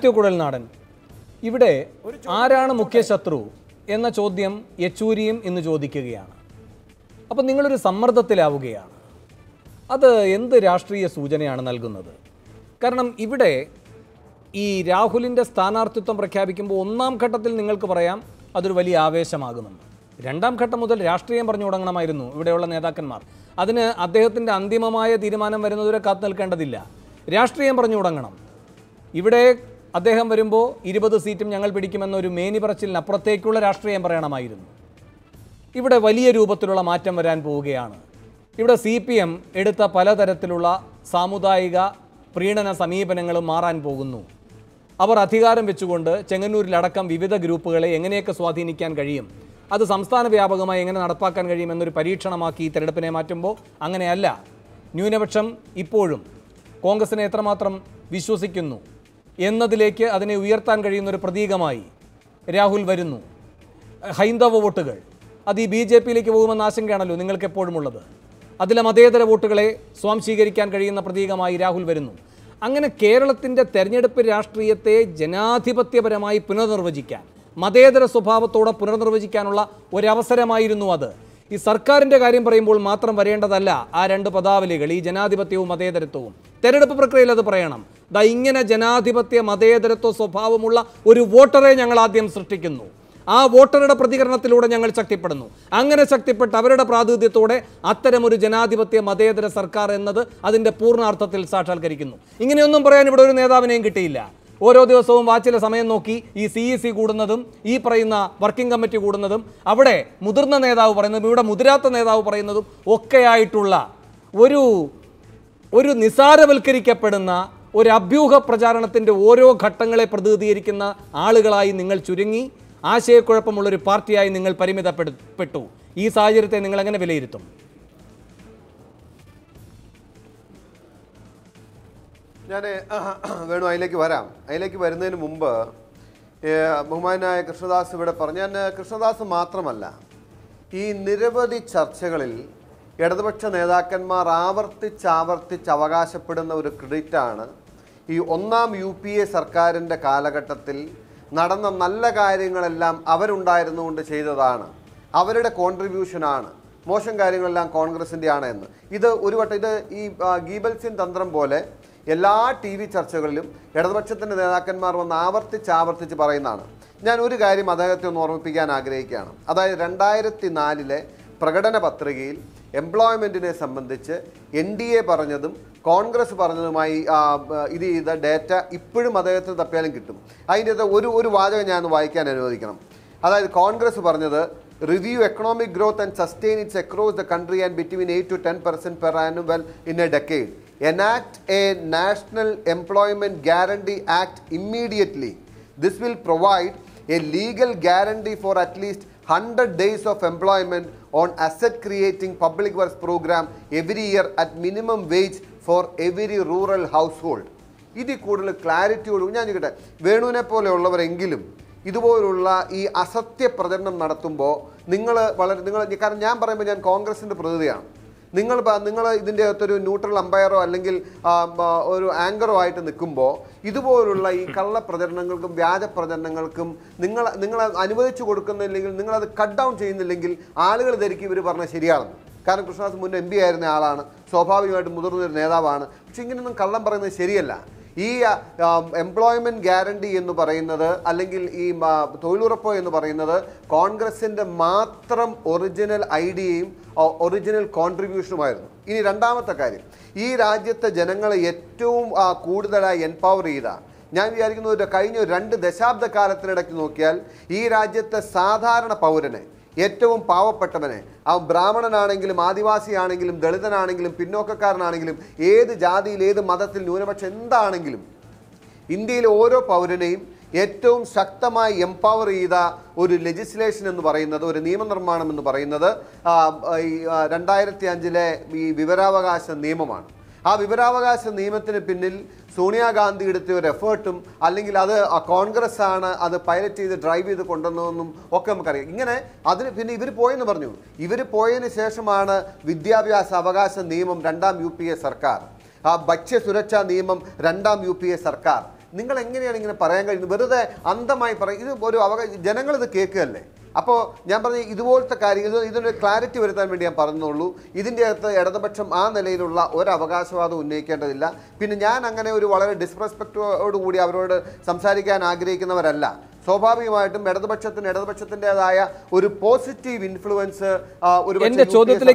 മാത്യു നാടൻ ഇവിടെ ആരാണ് മുഖ്യ ശത്രു എന്ന ചോദ്യം യെച്ചൂരിയും ഇന്ന് ചോദിക്കുകയാണ്. അപ്പം നിങ്ങളൊരു സമ്മർദ്ദത്തിലാവുകയാണ്. അത് എന്ത് രാഷ്ട്രീയ സൂചനയാണ് നൽകുന്നത്? കാരണം ഇവിടെ ഈ രാഹുലിന്റെ സ്ഥാനാർത്ഥിത്വം പ്രഖ്യാപിക്കുമ്പോൾ ഒന്നാം ഘട്ടത്തിൽ നിങ്ങൾക്ക് പറയാം അതൊരു വലിയ ആവേശമാകുമെന്ന്. രണ്ടാം ഘട്ടം മുതൽ രാഷ്ട്രീയം പറഞ്ഞു തുടങ്ങണമായിരുന്നു ഇവിടെയുള്ള നേതാക്കന്മാർ. അതിന് അദ്ദേഹത്തിന്റെ അന്തിമമായ തീരുമാനം വരുന്നതുവരെ കാത്തു നിൽക്കേണ്ടതില്ല. രാഷ്ട്രീയം പറഞ്ഞു തുടങ്ങണം. ഇവിടെ അദ്ദേഹം വരുമ്പോൾ ഇരുപത് സീറ്റും ഞങ്ങൾ പിടിക്കുമെന്നൊരു മേനി പറച്ചിലിനപ്പുറത്തേക്കുള്ള രാഷ്ട്രീയം പറയണമായിരുന്നു. ഇവിടെ വലിയ രൂപത്തിലുള്ള മാറ്റം വരാൻ പോവുകയാണ്. ഇവിടെ സി പി എം എടുത്ത പലതരത്തിലുള്ള സാമുദായിക പ്രീണന സമീപനങ്ങളും മാറാൻ പോകുന്നു. അവർ അധികാരം വെച്ചുകൊണ്ട് ചെങ്ങന്നൂരിലടക്കം വിവിധ ഗ്രൂപ്പുകളെ എങ്ങനെയൊക്കെ സ്വാധീനിക്കാൻ കഴിയും അത് സംസ്ഥാന വ്യാപകമായി എങ്ങനെ നടപ്പാക്കാൻ കഴിയുമെന്നൊരു പരീക്ഷണമാക്കി ഈ തെരഞ്ഞെടുപ്പിനെ മാറ്റുമ്പോൾ അങ്ങനെയല്ല. ന്യൂനപക്ഷം ഇപ്പോഴും കോൺഗ്രസിനെ എത്രമാത്രം വിശ്വസിക്കുന്നു എന്നതിലേക്ക് അതിനെ ഉയർത്താൻ കഴിയുന്ന ഒരു പ്രതീകമായി രാഹുൽ വരുന്നു. ഹൈന്ദവ വോട്ടുകൾ. അത് ഈ ബി ജെ പിയിലേക്ക് പോകുമെന്ന ആശങ്കയാണല്ലോ നിങ്ങൾക്ക് എപ്പോഴും ഉള്ളത് അതിലെ മതേതര വോട്ടുകളെ സ്വാംശീകരിക്കാൻ കഴിയുന്ന പ്രതീകമായി രാഹുൽ വരുന്നു. അങ്ങനെ കേരളത്തിന്റെ തെരഞ്ഞെടുപ്പ് രാഷ്ട്രീയത്തെ ജനാധിപത്യപരമായി പുനർനിർവചിക്കാൻ മതേതര സ്വഭാവത്തോടെ പുനർനിർവചിക്കാനുള്ള ഒരവസരമായിരുന്നു അത്. ഈ സർക്കാരിന്റെ കാര്യം പറയുമ്പോൾ മാത്രം വരേണ്ടതല്ല ആ രണ്ട് പദാവലികൾ ഈ ജനാധിപത്യവും മതേതരത്വവും. തെരഞ്ഞെടുപ്പ് പ്രക്രിയയിൽ അത് പറയണം. ദാ ഇങ്ങനെ ജനാധിപത്യ മതേതരത്വ സ്വഭാവമുള്ള ഒരു വോട്ടറെ ഞങ്ങൾ ആദ്യം സൃഷ്ടിക്കുന്നു. ആ വോട്ടറുടെ പ്രതികരണത്തിലൂടെ ഞങ്ങൾ ശക്തിപ്പെടുന്നു. അങ്ങനെ ശക്തിപ്പെട്ട് അവരുടെ പ്രാതിനിധ്യത്തോടെ അത്തരമൊരു ജനാധിപത്യ മതേതര സർക്കാർ എന്നത് അതിന്റെ പൂർണാർത്ഥത്തിൽ സാക്ഷാത്കരിക്കുന്നു. ഇങ്ങനെയൊന്നും പറയാൻ ഇവിടെ ഒരു നേതാവിനെയും കിട്ടിയില്ല. ഓരോ ദിവസവും വാച്ചിലെ സമയം നോക്കി ഈ സി ഇ സി കൂടുന്നതും ഈ പറയുന്ന വർക്കിംഗ് കമ്മിറ്റി കൂടുന്നതും അവിടെ മുതിർന്ന നേതാവ് പറയുന്നതും ഇവിടെ മുതിരാത്ത നേതാവ് പറയുന്നതും ഒക്കെയായിട്ടുള്ള ഒരു ഒരു നിസാരവൽക്കരിക്കപ്പെടുന്ന ഒരു അഭ്യൂഹ പ്രചാരണത്തിന്റെ ഓരോ ഘട്ടങ്ങളെ പ്രതിനിധീകരിക്കുന്ന ആളുകളായി നിങ്ങൾ ചുരുങ്ങി ആശയക്കുഴപ്പമുള്ളൊരു പാർട്ടിയായി നിങ്ങൾ പരിമിതപ്പെടുപ്പെട്ടു. ഈ സാഹചര്യത്തെ നിങ്ങൾ എങ്ങനെ വിലയിരുത്തും? ഞാൻ വേണു അതിലേക്ക് വരാം. അതിലേക്ക് വരുന്നതിന് മുമ്പ് ബഹുമാനായ കൃഷ്ണദാസ് ഇവിടെ പറഞ്ഞു. ഞാൻ കൃഷ്ണദാസ് മാത്രമല്ല ഈ നിരവധി ചർച്ചകളിൽ ഇടതുപക്ഷ നേതാക്കന്മാർ ആവർത്തിച്ചാവർത്തിച്ച് അവകാശപ്പെടുന്ന ഒരു ക്രെഡിറ്റാണ് ഈ ഒന്നാം യു പി എ സർക്കാരിന്റെ കാലഘട്ടത്തിൽ നടന്ന നല്ല കാര്യങ്ങളെല്ലാം അവരുണ്ടായിരുന്നുകൊണ്ട് ചെയ്തതാണ്. അവരുടെ കോൺട്രിബ്യൂഷനാണ്. മോശം കാര്യങ്ങളെല്ലാം കോൺഗ്രസിന്റെ ആണ് എന്ന്. ഇത് ഒരു വട്ടം ഇത് ഈ ഗീബൽസിൻ തന്ത്രം പോലെ എല്ലാ ടി വി ചർച്ചകളിലും ഇടതുപക്ഷത്തിന്റെ നേതാക്കന്മാർ വന്ന് ആവർത്തിച്ച് ആവർത്തിച്ച് പറയുന്നതാണ്. ഞാൻ ഒരു കാര്യം അദ്ദേഹത്തെ ഒന്ന് ഓർമ്മിപ്പിക്കാൻ ആഗ്രഹിക്കുകയാണ്. അതായത് രണ്ടായിരത്തി നാലിലെ പ്രകടന പത്രികയിൽ എംപ്ലോയ്മെന്റിനെ സംബന്ധിച്ച് എൻ ഡി എ പറഞ്ഞതും കോൺഗ്രസ് പറഞ്ഞതുമായി ഇത് ചെയ്ത ഡേറ്റ ഇപ്പോഴും അദ്ദേഹത്തിന് തപ്പിയാലും കിട്ടും. അതിന്റെ ഒരു ഒരു വാചകം ഞാൻ വായിക്കാൻ അനുവദിക്കണം. അതായത് കോൺഗ്രസ് പറഞ്ഞത് review economic growth and sustain its across the country and between eight to ten percent per annual in a decade enact a national employment guarantee act immediately this will provide a legal guarantee for at least 100 days of employment on asset creating public works program every year at minimum wage for every rural household. ഇതിൽ കൂടുതൽ ക്ലാരിറ്റിയോട് ഞാൻ ചോദിക്കട്ടെ വേണുവിനെ പോലെയുള്ളവരെങ്കിലും ഇതുപോലുള്ള ഈ അസത്യ പ്രചരണം നടത്തുമ്പോൾ നിങ്ങൾ വളരെ നിങ്ങൾ കാരണം ഞാൻ പറയുമ്പോൾ ഞാൻ കോൺഗ്രസിന്റെ പ്രതിനിധിയാണ് നിങ്ങൾ നിങ്ങൾ ഇതിന്റെ അകത്തൊരു ന്യൂട്രൽ അമ്പയറോ അല്ലെങ്കിൽ ഒരു ആങ്കറോ ആയിട്ട് നിൽക്കുമ്പോൾ ഇതുപോലുള്ള ഈ കള്ള പ്രചരണങ്ങൾക്കും വ്യാജ പ്രചരണങ്ങൾക്കും നിങ്ങൾ നിങ്ങൾ അനുവദിച്ചു കൊടുക്കുന്നില്ലെങ്കിൽ നിങ്ങളത് കട്ട് ഡൗൺ ചെയ്യുന്നില്ലെങ്കിൽ ആളുകൾ ധരിക്കും ഇവർ പറഞ്ഞാൽ ശരിയാണെന്ന്. കാരണം കൃഷ്ണദാസ് മുൻ എം പി ആയിരുന്ന ആളാണ്. സ്വാഭാവികമായിട്ടും മുതിർന്നൊരു നേതാവാണ്. പക്ഷെ ഇങ്ങനെയൊന്നും കള്ളം പറയുന്നത് ശരിയല്ല. ഈ എംപ്ലോയ്മെന്റ് ഗ്യാരണ്ടി എന്ന് പറയുന്നത് അല്ലെങ്കിൽ ഈ തൊഴിലുറപ്പ് എന്ന് പറയുന്നത് കോൺഗ്രസിന്റെ മാത്രം ഒറിജിനൽ ഐഡിയയും ഒറിജിനൽ കോൺട്രിബ്യൂഷനുമായിരുന്നു ഇനി രണ്ടാമത്തെ കാര്യം. ഈ രാജ്യത്തെ ജനങ്ങളെ ഏറ്റവും കൂടുതലായി എൻപവർ ചെയ്ത ഞാൻ വിചാരിക്കുന്നത് കഴിഞ്ഞ രണ്ട് ദശാബ്ദ കാലത്തിനിടയ്ക്ക് നോക്കിയാൽ ഈ രാജ്യത്തെ സാധാരണ പൗരനെ ഏറ്റവും പാവപ്പെട്ടവനെ. ആ ബ്രാഹ്മണനാണെങ്കിലും ആദിവാസിയാണെങ്കിലും ദളിതനാണെങ്കിലും പിന്നോക്കക്കാരനാണെങ്കിലും ഏത് ജാതിയിൽ ഏത് മതത്തിൽ ന്യൂനപക്ഷം എന്താണെങ്കിലും ഇന്ത്യയിലെ ഓരോ പൗരനെയും ഏറ്റവും ശക്തമായി എംപവർ ചെയ്ത ഒരു ലെജിസ്ലേഷൻ എന്ന് പറയുന്നത് ഒരു നിയമനിർമ്മാണം എന്ന് പറയുന്നത് രണ്ടായിരത്തി അഞ്ചിലെ ഈ വിവരാവകാശ നിയമമാണ്. ആ വിവരാവകാശ നിയമത്തിന് പിന്നിൽ സോണിയാഗാന്ധി എടുത്ത ഒരു എഫേർട്ടും അല്ലെങ്കിൽ അത് കോൺഗ്രസ് ആണ് അത് പൈലറ്റ് ചെയ്ത് ഡ്രൈവ് ചെയ്ത് കൊണ്ടുവന്നതെന്നും ഒക്കെ നമുക്കറിയാം. ഇങ്ങനെ അതിന് പിന്നെ ഇവർ പോയെന്ന് പറഞ്ഞു. ഇവർ പോയതിന് ശേഷമാണ് വിദ്യാഭ്യാസ അവകാശ നിയമം രണ്ടാം യു സർക്കാർ. ആ ഭക്ഷ്യ സുരക്ഷാ നിയമം രണ്ടാം യു സർക്കാർ. നിങ്ങൾ എങ്ങനെയാണ് ഇങ്ങനെ പറയാൻ കഴിയുന്നത്? വെറുതെ അന്ധമായി പറയും ഇത് ഒരു അവകാശ ജനങ്ങൾ ഇത് കേൾക്കുകയല്ലേ? അപ്പോൾ ഞാൻ പറഞ്ഞ ഇതുപോലത്തെ കാര്യങ്ങൾ ഇതിനൊരു ക്ലാരിറ്റി വരുത്താൻ വേണ്ടി ഞാൻ പറഞ്ഞുള്ളൂ. ഇതിന്റെ അകത്ത് ഇടതുപക്ഷം ആ നിലയിലുള്ള ഒരു അവകാശവാദം ഉന്നയിക്കേണ്ടതില്ല. പിന്നെ ഞാൻ അങ്ങനെ ഒരു വളരെ ഡിസ്റെസ്പെക്റ്റോടുകൂടി അവരോട് സംസാരിക്കാൻ ആഗ്രഹിക്കുന്നവരല്ല. സ്വാഭാവികമായിട്ടും ഇടതുപക്ഷത്തിന് ഇടതുപക്ഷത്തിന്റെതായ ഒരു പോസിറ്റീവ് ഇൻഫ്ലുവൻസ് ഒരു ചോദ്യത്തിലേക്ക്